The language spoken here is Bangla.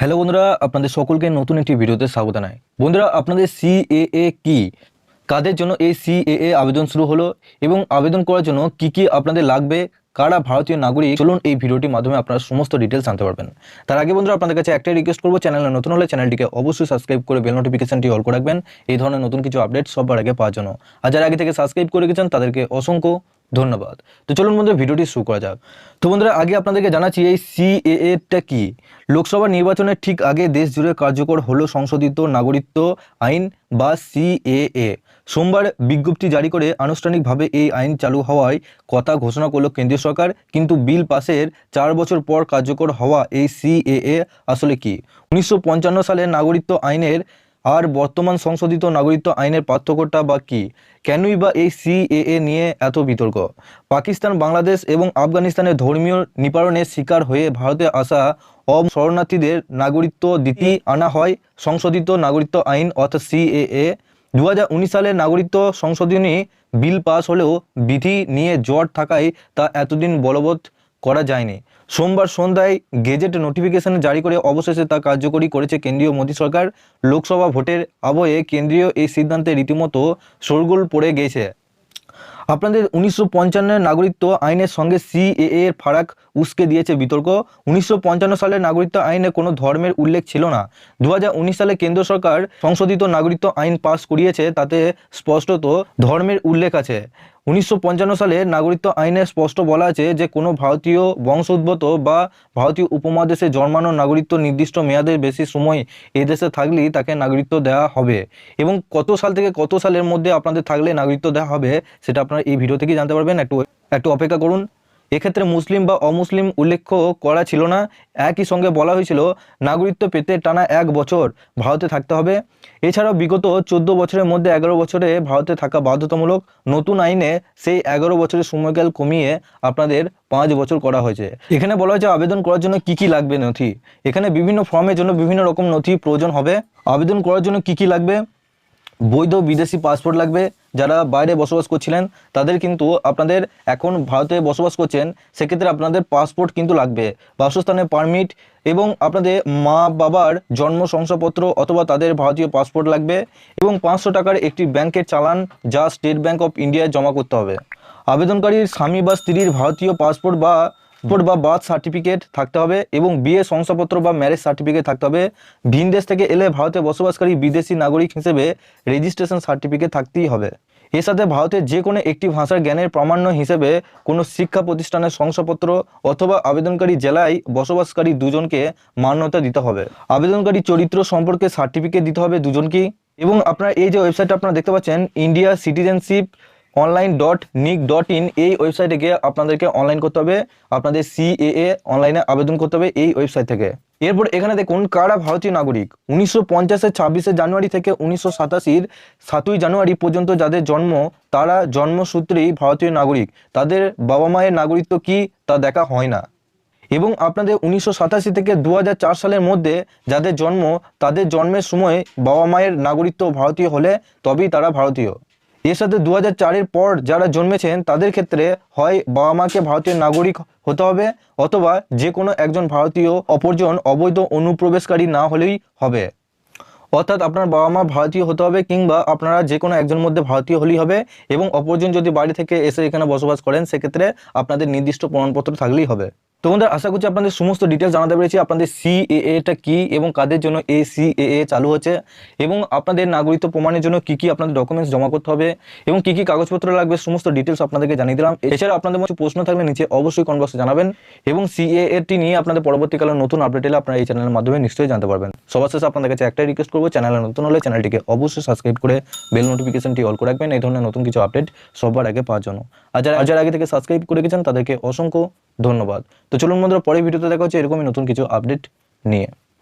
হ্যালো বন্ধুরা, আপনাদের সকলকে নতুন একটি ভিডিওতে স্বাগত জানাই। বন্ধুরা, আপনাদের সিএএ কি? কাদের জন্য এই সিএএ আবেদন শুরু হলো? এবং আবেদন করার জন্য কি কি আপনাদের লাগবে? কারা ভারতীয় নাগরিক? চলুন এই ভিডিওটির মাধ্যমে আপনারা সমস্ত ডিটেলস জানতে পারবেন। তার আগে বন্ধুরা, আপনাদের কাছে একটাই রিকোয়েস্ট করব, চ্যানেলে নতুন হলে চ্যানেলটিকে অবশ্যই সাবস্ক্রাইব করে বেল নোটিফিকেশনটি অল করে রাখবেন। এই ধরনের নতুন কিছু আপডেট সবার আগে পাওয়ার জন্য। আর যারা আগে থেকে সাবস্ক্রাইব করে গেছেন তাদেরকে অসংখ্য ধন্যবাদ। তো চলুন বন্ধুরা, ভিডিওটি শুরু করা যাক। তো বন্ধুরা, আগে আপনাদেরকে জানাচ্ছি এই সিএএটা কি? লোকসভা নির্বাচনের ঠিক আগে দেশ জুড়ে কার্যকর হলো সংশোধিত নাগরিকত্ব আইন বা সিএএ সোমবার বিজ্ঞপ্তি জারি করে আনুষ্ঠানিকভাবে এই আইন চালু হওয়ায় কথা ঘোষণা করল কেন্দ্রীয় সরকার, কিন্তু বিল পাসের চার বছর পর কার্যকর হওয়া এই সিএএ আসলে কি? উনিশশো পঞ্চান্ন সালে নাগরিকত্ব আইনের আর বর্তমান সংশোধিত নাগরিকত্ব আইনের পার্থক্যটা বা কি? কেনই বা এই সিএএ নিয়ে এত বিতর্ক? পাকিস্তান বাংলাদেশ এবং আফগানিস্তানের ধর্মীয় নিপারণের শিকার হয়ে ভারতে আসা অম শরণার্থীদের নাগরিকত্ব দিতে আনা হয় সংশোধিত নাগরিকত্ব আইন অর্থাৎ সিএএ দু হাজার উনিশ সালে নাগরিকত্ব সংশোধনী বিল পাস হলেও বিধি নিয়ে জট থাকায় তা এতদিন বলবৎ করা যায়নি। সোমবার সন্ধ্যায় গেজেট নোটিফিকেশন জারি করে অবশেষে তা কার্যকরী করেছে কেন্দ্রীয় মোদী সরকার। লোকসভা ভোটের আবহে কেন্দ্রীয় এই সিদ্ধান্তে রীতিমতো শোরগোল পড়ে গেছে। আপনাদের উনিশশো পঞ্চান্নের নাগরিকত্ব আইনের সঙ্গে সিএএ এর ফারাক উস্কে দিয়েছে বিতর্ক। উনিশশো পঞ্চান্ন সালের নাগরিকত্ব আইনে কোনো ধর্মের উল্লেখ ছিল না। দু হাজার উনিশ সালে কেন্দ্র সরকার সংশোধিত নাগরিকত্ব আইন পাশ করিয়েছে, তাতে স্পষ্টত ধর্মের উল্লেখ আছে। উনিশশো পঞ্চান্ন সালে নাগরিকত্ব আইনে স্পষ্ট বলা আছে যে কোনো ভারতীয় বংশোদ্ভূত বা ভারতীয় উপমহাদেশে জন্মানো নাগরিকত্ব নির্দিষ্ট মেয়াদের বেশি সময় এদেশে থাকলেই তাকে নাগরিকত্ব দেওয়া হবে। এবং কত সাল থেকে কত সালের মধ্যে আপনাদের থাকলে নাগরিকত্ব দেওয়া হবে, সেটা আপনারা এই ভিডিও থেকে জানতে পারবেন। একটু একটু অপেক্ষা করুন। এক্ষেত্রে মুসলিম বা অমুসলিম উল্লেখ করা ছিল না। একই সঙ্গে বলা হয়েছিল, নাগরিকত্ব পেতে টানা এক বছর ভারতে থাকতে হবে। এছাড়াও বিগত চোদ্দ বছরের মধ্যে এগারো বছরে ভারতে থাকা বাধ্যতামূলক নতুন আইনে সেই এগারো বছরের সময়কাল কমিয়ে আপনাদের পাঁচ বছর করা হয়েছে। এখানে বলা হয়েছে আবেদন করার জন্য কি কি লাগবে নথি? এখানে বিভিন্ন ফর্মের জন্য বিভিন্ন রকম নথি প্রয়োজন হবে। আবেদন করার জন্য কি কি লাগবে? বৈধ বিদেশি পাসপোর্ট লাগবে। যারা বাইরে বসবাস করছিলেন, তাদের কিন্তু আপনাদের এখন ভারতে বসবাস করছেন, সেক্ষেত্রে আপনাদের পাসপোর্ট কিন্তু লাগবে। বাসস্থানের পারমিট এবং আপনাদের মা বাবার জন্ম শংসাপত্র অথবা তাদের ভারতীয় পাসপোর্ট লাগবে এবং পাঁচশো টাকার একটি ব্যাংকের চালান যা স্টেট ব্যাংক অফ ইন্ডিয়ায় জমা করতে হবে। আবেদনকারীর স্বামী বা স্ত্রীর ভারতীয় পাসপোর্ট বা পাসপোর্ট বা বার্থ সার্টিফিকেট থাকতে হবে এবং বিয়ে শংসাপত্র বা ম্যারেজ সার্টিফিকেট থাকতে হবে। ভিন দেশ থেকে এলে ভারতে বসবাসকারী বিদেশি নাগরিক হিসেবে রেজিস্ট্রেশন সার্টিফিকেট থাকতেই হবে। এর সাথে ভারতের যে কোনো একটি ভাষার জ্ঞানের প্রামাণ্য হিসেবে কোনো শিক্ষা প্রতিষ্ঠানের শংসাপত্র অথবা আবেদনকারী জেলায় বসবাসকারী দুজনকে মান্যতা দিতে হবে। আবেদনকারী চরিত্র সম্পর্কে সার্টিফিকেট দিতে হবে দুজনকেই। এবং আপনার এই যে ওয়েবসাইটটা আপনারা দেখতে পাচ্ছেন India citizenship online dot nic dot in এই ওয়েবসাইটে গিয়ে আপনাদেরকে অনলাইন করতে হবে। আপনাদের সিএএ অনলাইনে আবেদন করতে হবে এই ওয়েবসাইট থেকে। এরপর এখানে দেখুন, কারা ভারতীয় নাগরিক? উনিশশো পঞ্চাশের ছাব্বিশে জানুয়ারি থেকে উনিশশো সাতাশির সাতই জানুয়ারি পর্যন্ত যাদের জন্ম, তারা জন্মসূত্রেই ভারতীয় নাগরিক। তাদের বাবা মায়ের নাগরিকত্ব কি, তা দেখা হয় না। এবং আপনাদের উনিশশো সাতাশি থেকে দু হাজার চার সালের মধ্যে যাদের জন্ম, তাদের জন্মের সময় বাবা মায়ের নাগরিকত্ব ভারতীয় হলে তবেই তারা ভারতীয়। এর সাথে দু চারের পর যারা জন্মেছেন, তাদের ক্ষেত্রে হয় বাবা মাকে ভারতীয় নাগরিক হতে হবে অথবা যে কোনো একজন ভারতীয় অপরজন অবৈধ অনুপ্রবেশকারী না হলেই হবে। অর্থাৎ আপনার বাবা মা ভারতীয় হতে হবে কিংবা আপনারা যে কোনো একজন মধ্যে ভারতীয় হলেই হবে এবং অপরজন যদি বাড়ি থেকে এসে এখানে বসবাস করেন, সেক্ষেত্রে আপনাদের নির্দিষ্ট প্রমাণপত্র থাকলেই হবে। তো বন্ধুরা, আশা করছি আপনাদের সমস্ত ডিটেলস জানাতে পেরেছি। আপনাদের সিএএটা কি এবং কাদের জন্য এই সিএএ চালু হচ্ছে এবং আপনাদের নাগরিকত্ব প্রমাণের জন্য কি কি আপনাদের ডকুমেন্টস জমা করতে হবে এবং কি কি কাগজপত্র লাগবে, সমস্ত ডিটেলস আপনাদেরকে জানিয়ে দিলাম। এছাড়া আপনাদের মধ্যে প্রশ্ন থাকলে নিচে অবশ্যই কনভার্সে জানাবেন এবং সিএএটি নিয়ে আপনাদের পরবর্তীকালে নতুন আপডেট এলে আপনারা এই চ্যানেলের মাধ্যমে নিশ্চয়ই জানতে পারবেন। সবার শেষে আপনাদের কাছে একটাই রিকোয়েস্ট করব চ্যানেলে নতুন হলে চ্যানেলটিকে অবশ্যই সাবস্ক্রাইব করে বেল নোটিফিকেশনটি অল করে রাখবেন। এই ধরনের নতুন কিছু আপডেট সবার আগে পাওয়ার জন্য। আর যারা আগে থেকে সাবস্ক্রাইব করে গেছেন তাদেরকে অসংখ্য ধন্যবাদ। তো চলুন বন্ধুরা পরে ভিডিওতে দেখা হচ্ছে এরকমই নতুন কিছু আপডেট নিয়ে।